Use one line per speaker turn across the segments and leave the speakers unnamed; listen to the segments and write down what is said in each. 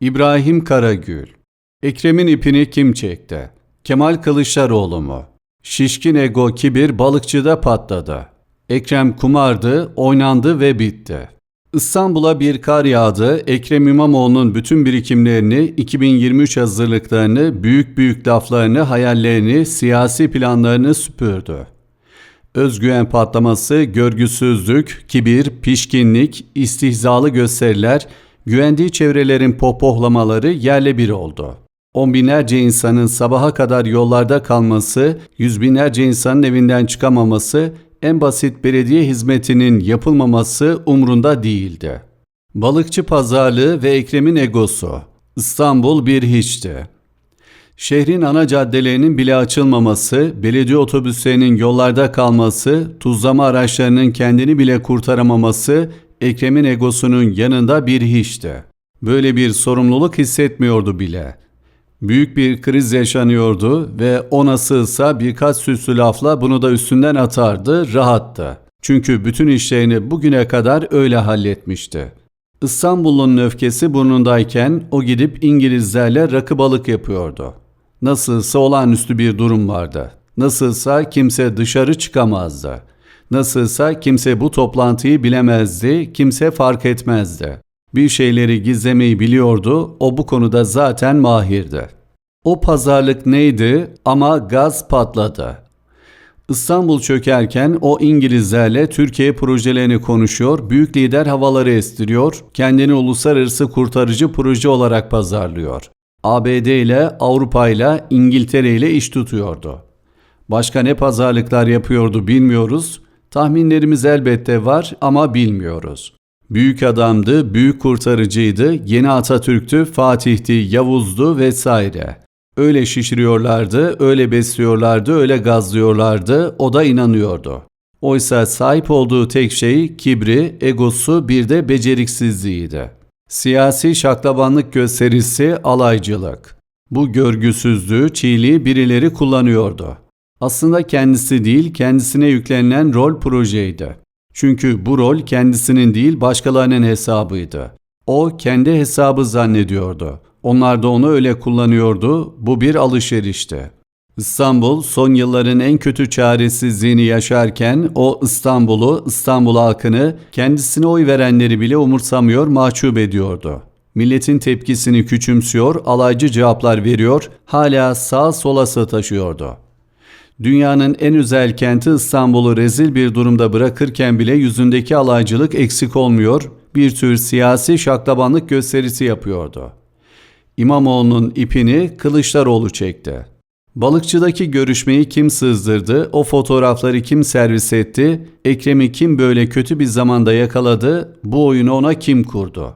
İbrahim Karagül Ekrem'in ipini kim çekti? Kemal Kılıçdaroğlu mu? Şişkin ego kibir balıkçıda patladı. Ekrem kumardı, oynandı ve bitti. İstanbul'a bir kar yağdı. Ekrem İmamoğlu'nun bütün birikimlerini, 2023 hazırlıklarını, büyük büyük laflarını, hayallerini, siyasi planlarını süpürdü. Özgüven patlaması, görgüsüzlük, kibir, pişkinlik, istihzalı gösteriler, güvendiği çevrelerin pohpohlamaları yerle bir oldu. On binlerce insanın sabaha kadar yollarda kalması, yüz binlerce insanın evinden çıkamaması, en basit belediye hizmetinin yapılmaması umrunda değildi. Balıkçı pazarlığı ve Ekrem'in egosu. İstanbul bir hiçti. Şehrin ana caddelerinin bile açılmaması, belediye otobüslerinin yollarda kalması, tuzlama araçlarının kendini bile kurtaramaması Ekrem'in egosunun yanında bir hiçti. Böyle bir sorumluluk hissetmiyordu bile. Büyük bir kriz yaşanıyordu ve o nasılsa birkaç süslü lafla bunu da üstünden atardı, rahattı. Çünkü bütün işlerini bugüne kadar öyle halletmişti. İstanbul'un öfkesi burnundayken o gidip İngilizlerle rakı balık yapıyordu. Nasılsa olağanüstü bir durum vardı. Nasılsa kimse dışarı çıkamazdı. Nasılsa kimse bu toplantıyı bilemezdi, kimse fark etmezdi. Bir şeyleri gizlemeyi biliyordu, o bu konuda zaten mahirdi. O pazarlık neydi ama gaz patladı. İstanbul çökerken o İngilizlerle Türkiye projelerini konuşuyor, büyük lider havaları estiriyor, kendini uluslararası kurtarıcı proje olarak pazarlıyor. ABD ile Avrupa ile İngiltere ile iş tutuyordu. Başka ne pazarlıklar yapıyordu bilmiyoruz. Tahminlerimiz elbette var ama bilmiyoruz. Büyük adamdı, büyük kurtarıcıydı, yeni Atatürk'tü, Fatih'ti, Yavuz'du vesaire. Öyle şişiriyorlardı, öyle besliyorlardı, öyle gazlıyorlardı, o da inanıyordu. Oysa sahip olduğu tek şey kibri, egosu bir de beceriksizliğiydi. Siyasi şaklabanlık gösterisi alaycılık. Bu görgüsüzlüğü, çiğliği birileri kullanıyordu. Aslında kendisi değil, kendisine yüklenilen rol projeydi. Çünkü bu rol kendisinin değil başkalarının hesabıydı. O kendi hesabı zannediyordu. Onlar da onu öyle kullanıyordu. Bu bir alışverişti. İstanbul son yılların en kötü çaresizliğini yaşarken o İstanbul'u, İstanbul halkını, kendisine oy verenleri bile umursamıyor, mahcup ediyordu. Milletin tepkisini küçümsüyor, alaycı cevaplar veriyor, hala sağ sola sataşıyordu. Dünyanın en özel kenti İstanbul'u rezil bir durumda bırakırken bile yüzündeki alaycılık eksik olmuyor, bir tür siyasi şaklabanlık gösterisi yapıyordu. İmamoğlu'nun ipini Kılıçdaroğlu çekti. Balıkçıdaki görüşmeyi kim sızdırdı, o fotoğrafları kim servis etti, Ekrem'i kim böyle kötü bir zamanda yakaladı, bu oyunu ona kim kurdu?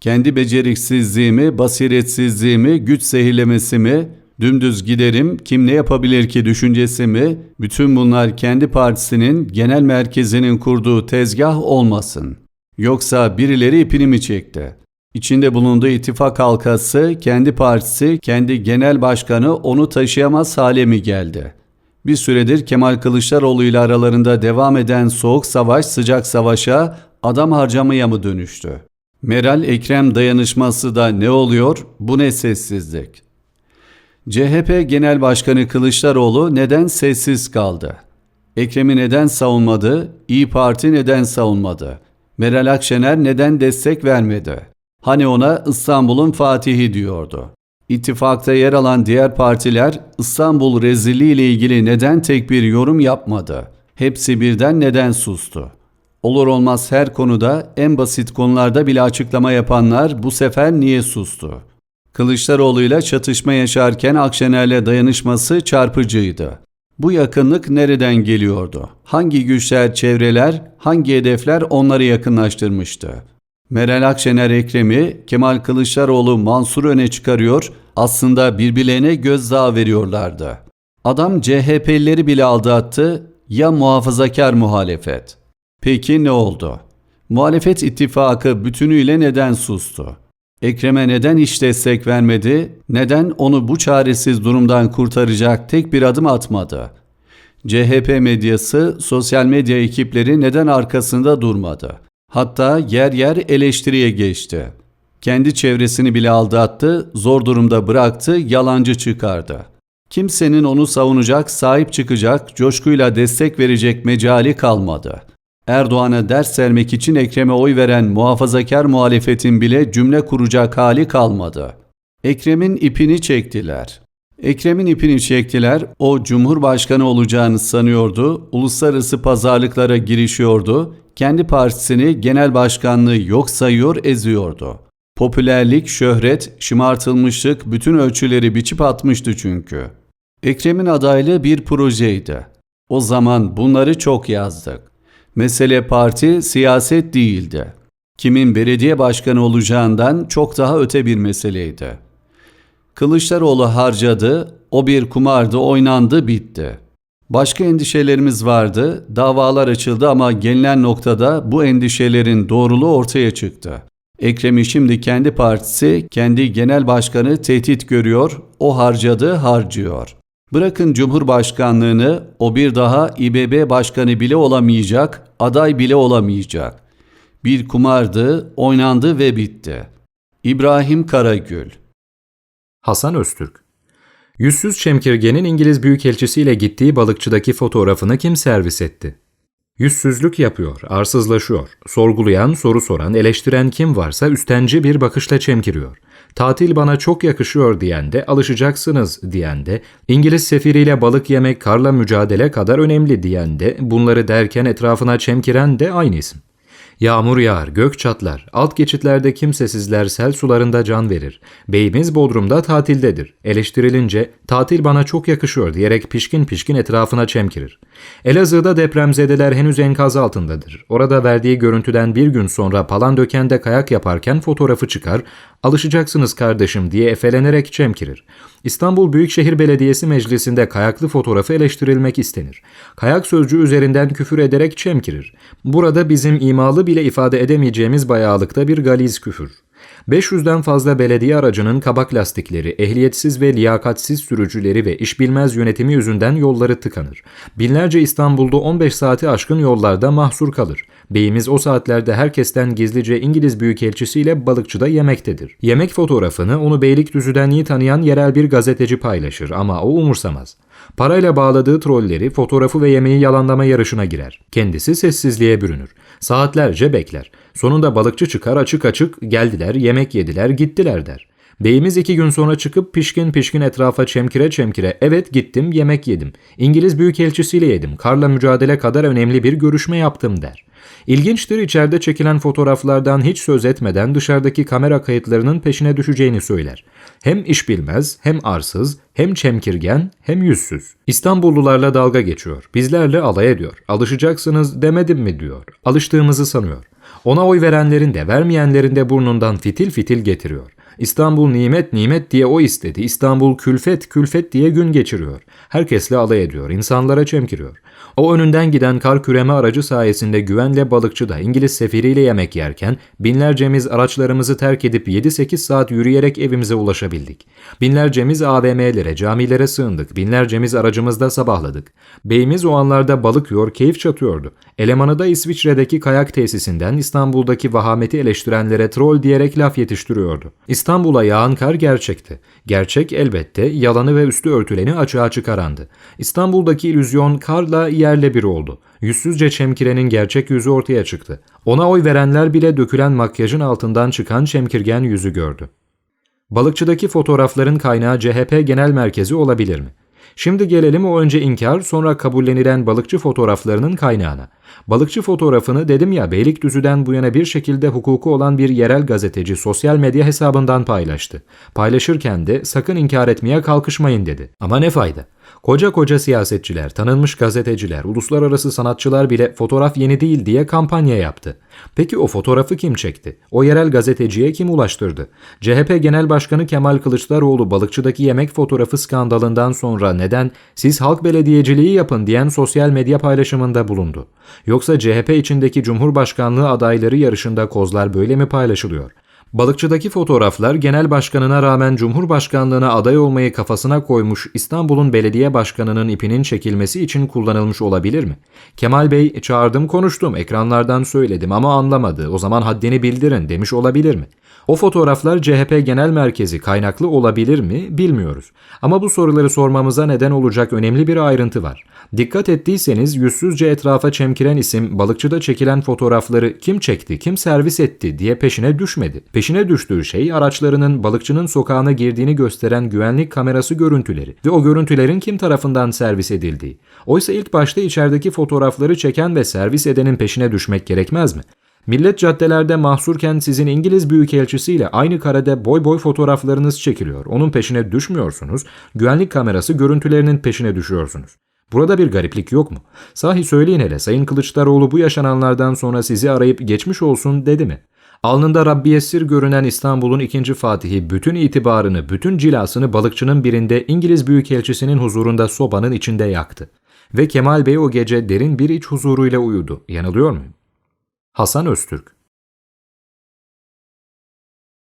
Kendi beceriksizliğimi, basiretsizliğimi, güç zehirlemesi mi, dümdüz giderim, kim ne yapabilir ki düşüncesi mi, bütün bunlar kendi partisinin genel merkezinin kurduğu tezgah olmasın. Yoksa birileri ipini mi çekti? İçinde bulunduğu ittifak halkası, kendi partisi, kendi genel başkanı onu taşıyamaz hale mi geldi? Bir süredir Kemal Kılıçdaroğlu ile aralarında devam eden soğuk savaş sıcak savaşa adam harcamaya mı dönüştü? Meral Ekrem dayanışması da ne oluyor? Bu ne sessizlik? CHP Genel Başkanı Kılıçdaroğlu neden sessiz kaldı? Ekrem'i neden savunmadı? İyi Parti neden savunmadı? Meral Akşener neden destek vermedi? Hani ona İstanbul'un fatihi diyordu. İttifakta yer alan diğer partiler İstanbul rezilliği ile ilgili neden tek bir yorum yapmadı? Hepsi birden neden sustu? Olur olmaz her konuda en basit konularda bile açıklama yapanlar bu sefer niye sustu? Kılıçdaroğlu ile çatışma yaşarken Akşener'le dayanışması çarpıcıydı. Bu yakınlık nereden geliyordu? Hangi güçler, çevreler, hangi hedefler onları yakınlaştırmıştı? Meral Akşener Ekrem'i, Kemal Kılıçdaroğlu Mansur öne çıkarıyor, aslında birbirlerine gözdağı veriyorlardı. Adam CHP'lileri bile aldattı, ya muhafazakar muhalefet. Peki ne oldu? Muhalefet ittifakı bütünüyle neden sustu? Ekrem'e neden hiç destek vermedi? Neden onu bu çaresiz durumdan kurtaracak tek bir adım atmadı? CHP medyası, sosyal medya ekipleri neden arkasında durmadı? Hatta yer yer eleştiriye geçti. Kendi çevresini bile aldattı, zor durumda bıraktı, yalancı çıkardı. Kimsenin onu savunacak, sahip çıkacak, coşkuyla destek verecek mecali kalmadı. Erdoğan'a ders vermek için Ekrem'e oy veren muhafazakar muhalefetin bile cümle kuracak hali kalmadı. Ekrem'in ipini çektiler. Ekrem'in ipini çektiler, o cumhurbaşkanı olacağını sanıyordu, uluslararası pazarlıklara girişiyordu, kendi partisini genel başkanlığı yok sayıyor, eziyordu. Popülerlik, şöhret, şımartılmışlık bütün ölçüleri biçip atmıştı çünkü. Ekrem'in adaylığı bir projeydi. O zaman bunları çok yazdık. Mesele parti, siyaset değildi. Kimin belediye başkanı olacağından çok daha öte bir meseleydi. Kılıçdaroğlu harcadı, o bir kumardı, oynandı, bitti. Başka endişelerimiz vardı, davalar açıldı ama gelinen noktada bu endişelerin doğruluğu ortaya çıktı. Ekrem'i şimdi kendi partisi, kendi genel başkanı tehdit görüyor, o harcadı, harcıyor. Bırakın Cumhurbaşkanlığını, o bir daha İBB başkanı bile olamayacak, aday bile olamayacak. Bir kumardı, oynandı ve bitti. İbrahim Karagül
Hasan Öztürk Yüzsüz Çemkirge'nin İngiliz Büyükelçisiyle gittiği balıkçıdaki fotoğrafını kim servis etti? Yüzsüzlük yapıyor, arsızlaşıyor. Sorgulayan, soru soran, eleştiren kim varsa üstenci bir bakışla çemkiriyor. Tatil bana çok yakışıyor diyen de, alışacaksınız diyen de, İngiliz sefiriyle balık yemek, karla mücadele kadar önemli diyen de, bunları derken etrafına çemkiren de aynı isim. Yağmur yağar, gök çatlar, alt geçitlerde kimsesizler sel sularında can verir. Beyimiz Bodrum'da tatildedir. Eleştirilince tatil bana çok yakışıyor diyerek pişkin pişkin etrafına çemkirir. Elazığ'da depremzedeler henüz enkaz altındadır. Orada verdiği görüntüden bir gün sonra Palandöken'de kayak yaparken fotoğrafı çıkar, alışacaksınız kardeşim diye efelenerek çemkirir. İstanbul Büyükşehir Belediyesi Meclisi'nde kayaklı fotoğrafı eleştirilmek istenir. Kayak sözcüğü üzerinden küfür ederek çemkirir. Burada bizim imalı bile ifade edemeyeceğimiz bayağılıkta bir galiz küfür. 500'den fazla belediye aracının kabak lastikleri, ehliyetsiz ve liyakatsiz sürücüleri ve iş bilmez yönetimi yüzünden yolları tıkanır. Binlerce İstanbul'da 15 saati aşkın yollarda mahsur kalır. Beyimiz o saatlerde herkesten gizlice İngiliz Büyükelçisiyle balıkçıda yemektedir. Yemek fotoğrafını onu Beylikdüzü'den iyi tanıyan yerel bir gazeteci paylaşır ama o umursamaz. Parayla bağladığı trolleri fotoğrafı ve yemeği yalanlama yarışına girer. Kendisi sessizliğe bürünür. Saatlerce bekler. Sonunda balıkçı çıkar açık açık geldiler, yemek yediler, gittiler der. Beyimiz iki gün sonra çıkıp pişkin pişkin etrafa çemkire çemkire evet gittim yemek yedim. İngiliz Büyükelçisiyle yedim. Karla mücadele kadar önemli bir görüşme yaptım der. İlginçtir içeride çekilen fotoğraflardan hiç söz etmeden dışarıdaki kamera kayıtlarının peşine düşeceğini söyler. Hem iş bilmez, hem arsız, hem çemkirgen, hem yüzsüz. İstanbullularla dalga geçiyor. Bizlerle alay ediyor. Alışacaksınız demedim mi diyor. Alıştığımızı sanıyor. Ona oy verenlerin de vermeyenlerin de burnundan fitil fitil getiriyor. İstanbul nimet nimet diye o istedi. İstanbul külfet külfet diye gün geçiriyor. Herkesle alay ediyor. insanlara çemkiriyor. O önünden giden kar küreme aracı sayesinde güvenle balıkçıda İngiliz sefiriyle yemek yerken binlercemiz araçlarımızı terk edip 7-8 saat yürüyerek evimize ulaşabildik. Binlercemiz AVM'lere, camilere sığındık. Binlercemiz aracımızda sabahladık. Beyimiz o anlarda balık yiyor, keyif çatıyordu. Elemanı da İsviçre'deki kayak tesisinden İstanbul'daki vahameti eleştirenlere troll diyerek laf yetiştiriyordu. İstanbul'a yağan kar gerçekti. Gerçek elbette yalanı ve üstü örtüleni açığa çıkarandı. İstanbul'daki illüzyon karla yerle bir oldu. Yüzsüzce çemkirenin gerçek yüzü ortaya çıktı. Ona oy verenler bile dökülen makyajın altından çıkan çemkirgen yüzü gördü. Balıkçıdaki fotoğrafların kaynağı CHP Genel Merkezi olabilir mi? Şimdi gelelim o önce inkar sonra kabullenilen balıkçı fotoğraflarının kaynağına. Balıkçı fotoğrafını dedim ya Beylikdüzü'den bu yana bir şekilde hukuku olan bir yerel gazeteci sosyal medya hesabından paylaştı. Paylaşırken de sakın inkar etmeye kalkışmayın dedi. Ama ne fayda? Koca koca siyasetçiler, tanınmış gazeteciler, uluslararası sanatçılar bile fotoğraf yeni değil diye kampanya yaptı. Peki o fotoğrafı kim çekti? O yerel gazeteciye kim ulaştırdı? CHP Genel Başkanı Kemal Kılıçdaroğlu balıkçıdaki yemek fotoğrafı skandalından sonra neden siz halk belediyeciliği yapın diyen sosyal medya paylaşımında bulundu? Yoksa CHP içindeki Cumhurbaşkanlığı adayları yarışında kozlar böyle mi paylaşılıyor? Balıkçıdaki fotoğraflar genel başkanına rağmen Cumhurbaşkanlığına aday olmayı kafasına koymuş İstanbul'un belediye başkanının ipinin çekilmesi için kullanılmış olabilir mi? Kemal Bey çağırdım konuştum ekranlardan söyledim ama anlamadı o zaman haddini bildirin demiş olabilir mi? O fotoğraflar CHP Genel Merkezi kaynaklı olabilir mi bilmiyoruz. Ama bu soruları sormamıza neden olacak önemli bir ayrıntı var. Dikkat ettiyseniz yüzsüzce etrafa çemkiren isim balıkçıda çekilen fotoğrafları kim çekti, kim servis etti diye peşine düşmedi. Peşine düştüğü şey araçlarının balıkçının sokağına girdiğini gösteren güvenlik kamerası görüntüleri ve o görüntülerin kim tarafından servis edildiği. Oysa ilk başta içerideki fotoğrafları çeken ve servis edenin peşine düşmek gerekmez mi? Millet caddelerde mahsurken sizin İngiliz büyükelçisiyle aynı karede boy boy fotoğraflarınız çekiliyor. Onun peşine düşmüyorsunuz, güvenlik kamerası görüntülerinin peşine düşüyorsunuz. Burada bir gariplik yok mu? Sahi söyleyin hele Sayın Kılıçdaroğlu bu yaşananlardan sonra sizi arayıp geçmiş olsun dedi mi? Alnında Rabbiyesir görünen İstanbul'un ikinci fatihi bütün itibarını, bütün cilasını balıkçının birinde İngiliz büyükelçisinin huzurunda sobanın içinde yaktı. Ve Kemal Bey o gece derin bir iç huzuruyla uyudu. Yanılıyor muyum? Hasan Öztürk